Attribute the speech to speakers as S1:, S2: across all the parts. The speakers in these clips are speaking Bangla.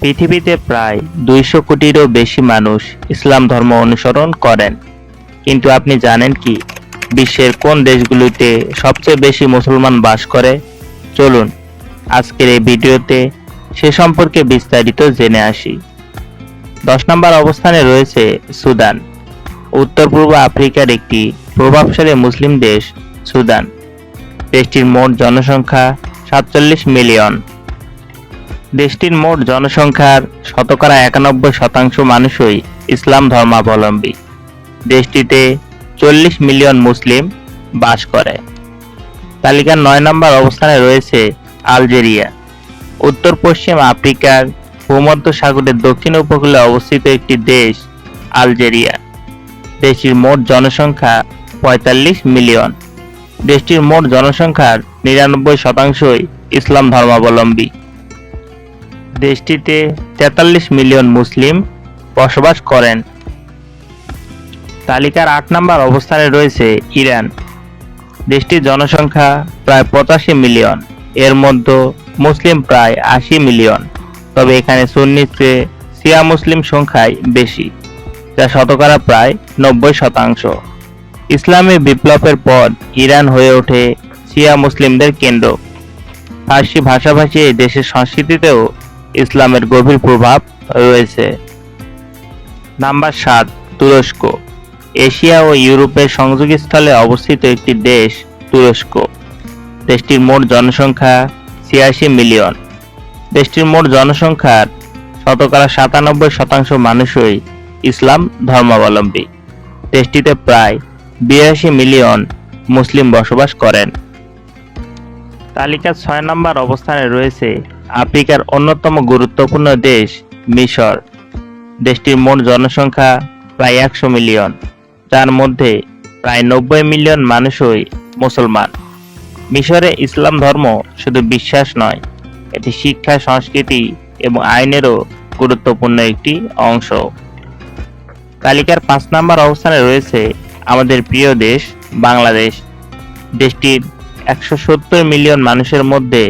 S1: পৃথিবীতে প্রায় দুইশো কোটিরও বেশি মানুষ ইসলাম ধর্ম অনুসরণ করেন। কিন্তু আপনি জানেন কি? বিশ্বের কোন দেশগুলিতে সবচেয়ে বেশি মুসলমান বাস করে? চলুন, আজকের এই ভিডিওতে সে সম্পর্কে বিস্তারিত জেনে আসি। দশ নম্বর অবস্থানে রয়েছে সুদান। উত্তর পূর্ব আফ্রিকার একটি প্রভাবশালী মুসলিম দেশ সুদান। দেশটির মোট জনসংখ্যা সাতচল্লিশ মিলিয়ন। দেশটির মোট জনসংখ্যার শতকরা একানব্বই শতাংশ মানুষই ইসলাম ধর্মাবলম্বী। দেশটিতে চল্লিশ মিলিয়ন মুসলিম বাস করে। তালিকার নয় নম্বর অবস্থানে রয়েছে আলজেরিয়া। উত্তর পশ্চিম আফ্রিকার ভূমধ্য সাগরের দক্ষিণ উপকূলে অবস্থিত একটি দেশ আলজেরিয়া। দেশটির মোট জনসংখ্যা পঁয়তাল্লিশ মিলিয়ন। দেশটির মোট জনসংখ্যার নিরানব্বই শতাংশই ইসলাম ধর্মাবলম্বী। দেশটিতে তেতাল্লিশ মিলিয়ন মুসলিম বসবাস করেন। তালিকার আট নম্বর অবস্থানে রয়েছে ইরান। দেশটির জনসংখ্যা প্রায় পঁচাশি মিলিয়ন। এর মধ্যে মুসলিম প্রায় আশি মিলিয়ন। তবে এখানে সুন্নির চেয়ে সিয়া মুসলিম সংখ্যাই বেশি, যা শতকরা প্রায় নব্বই শতাংশ। ইসলামী বিপ্লবের পর ইরান হয়ে ওঠে শিয়া মুসলিমদের কেন্দ্র। ফার্সি ভাষাভাষী এই দেশের সংস্কৃতিতেও ইসলামের গভীর প্রভাব রয়েছে। নাম্বার সাত, তুরস্ক। এশিয়া ও ইউরোপের সংযোগস্থলে অবস্থিত একটি দেশ তুরস্ক। দেশটির মোট জনসংখ্যা ছিয়াশি মিলিয়ন। দেশটির মোট জনসংখ্যার শতকরা সাতানব্বই শতাংশ মানুষই ইসলাম ধর্মাবলম্বী। দেশটিতে প্রায় বিরাশি মিলিয়ন মুসলিম বসবাস করেন। তালিকার ছয় নম্বর অবস্থানে রয়েছে আফ্রিকার অন্যতম গুরুত্বপূর্ণ দেশ, মিশর। দেশটির মোট জনসংখ্যা প্রায় একশো মিলিয়ন, যার মধ্যে প্রায় নব্বই মিলিয়ন মানুষই মুসলমান। মিশরে ইসলাম ধর্ম শুধু বিশ্বাস নয়, এটি শিক্ষা, সংস্কৃতি এবং আইনেরও গুরুত্বপূর্ণ একটি অংশ। তালিকার পাঁচ নম্বর অবস্থানে রয়েছে আমাদের প্রিয় দেশ, বাংলাদেশ। দেশটির একশো সত্তর মিলিয়ন মানুষের মধ্যে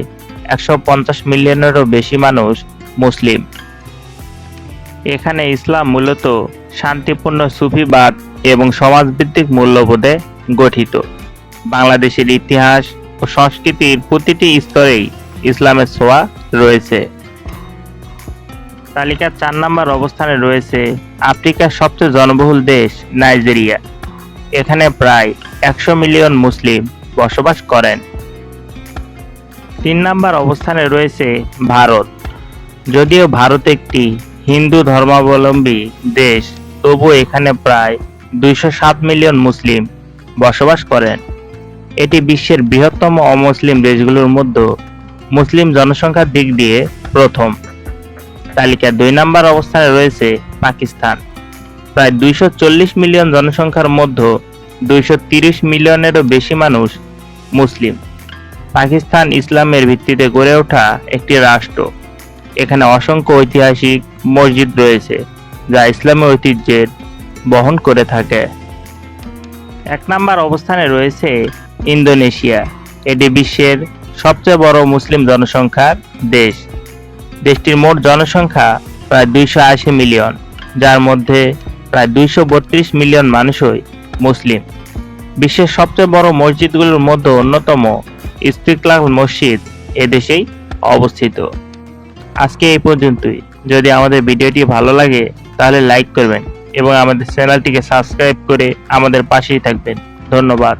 S1: একশো পঞ্চাশ মিলিয়নেরও বেশি মানুষ মুসলিম। এখানে ইসলাম মূলত শান্তিপূর্ণ সুফিবাদ এবং সমাজভিত্তিক মূল্যবোধে গঠিত। বাংলাদেশের ইতিহাস ও সংস্কৃতির প্রতিটি স্তরেই ইসলামের ছোঁয়া রয়েছে। তালিকার চার নম্বর অবস্থানে রয়েছে আফ্রিকার সবচেয়ে জনবহুল দেশ নাইজেরিয়া। এখানে প্রায় একশো মিলিয়ন মুসলিম বসবাস করেন। তিন নম্বর অবস্থানে রয়েছে ভারত। যদিও ভারত একটি হিন্দু ধর্মাবলম্বী দেশ, তবু এখানে প্রায় দুইশো সাত মিলিয়ন মুসলিম বসবাস করেন। এটি বিশ্বের বৃহত্তম অমুসলিম দেশগুলোর মধ্যে মুসলিম জনসংখ্যার দিক দিয়ে প্রথম। তালিকার দুই নম্বর অবস্থানে রয়েছে পাকিস্তান। প্রায় দুইশো চল্লিশ মিলিয়ন জনসংখ্যার মধ্যে দুইশো তিরিশ মিলিয়নেরও বেশি মানুষ মুসলিম। পাকিস্তান ইসলামের ভিত্তিতে গড়ে ওঠা একটি রাষ্ট্র। এখানে অসংখ্য ঐতিহাসিক মসজিদ রয়েছে, যা ইসলামী ঐতিহ্যের বহন করে থাকে। এক নম্বর অবস্থানে রয়েছে ইন্দোনেশিয়া। এটি বিশ্বের সবচেয়ে বড় মুসলিম জনসংখ্যার দেশ। দেশটির মোট জনসংখ্যা প্রায় দুইশো আশি মিলিয়ন, যার মধ্যে প্রায় দুইশো বত্রিশ মিলিয়ন মানুষই মুসলিম। বিশ্বের সবচেয়ে বড় মসজিদগুলোর মধ্যে অন্যতম ইস্তিকলাল মসজিদ এদেশেই অবস্থিত। আজকে এই পর্যন্তই। যদি আমাদের ভিডিওটি ভালো লাগে, তাহলে লাইক করবেন এবং আমাদের চ্যানেলটিকে সাবস্ক্রাইব করে আমাদের পাশেই থাকবেন। ধন্যবাদ।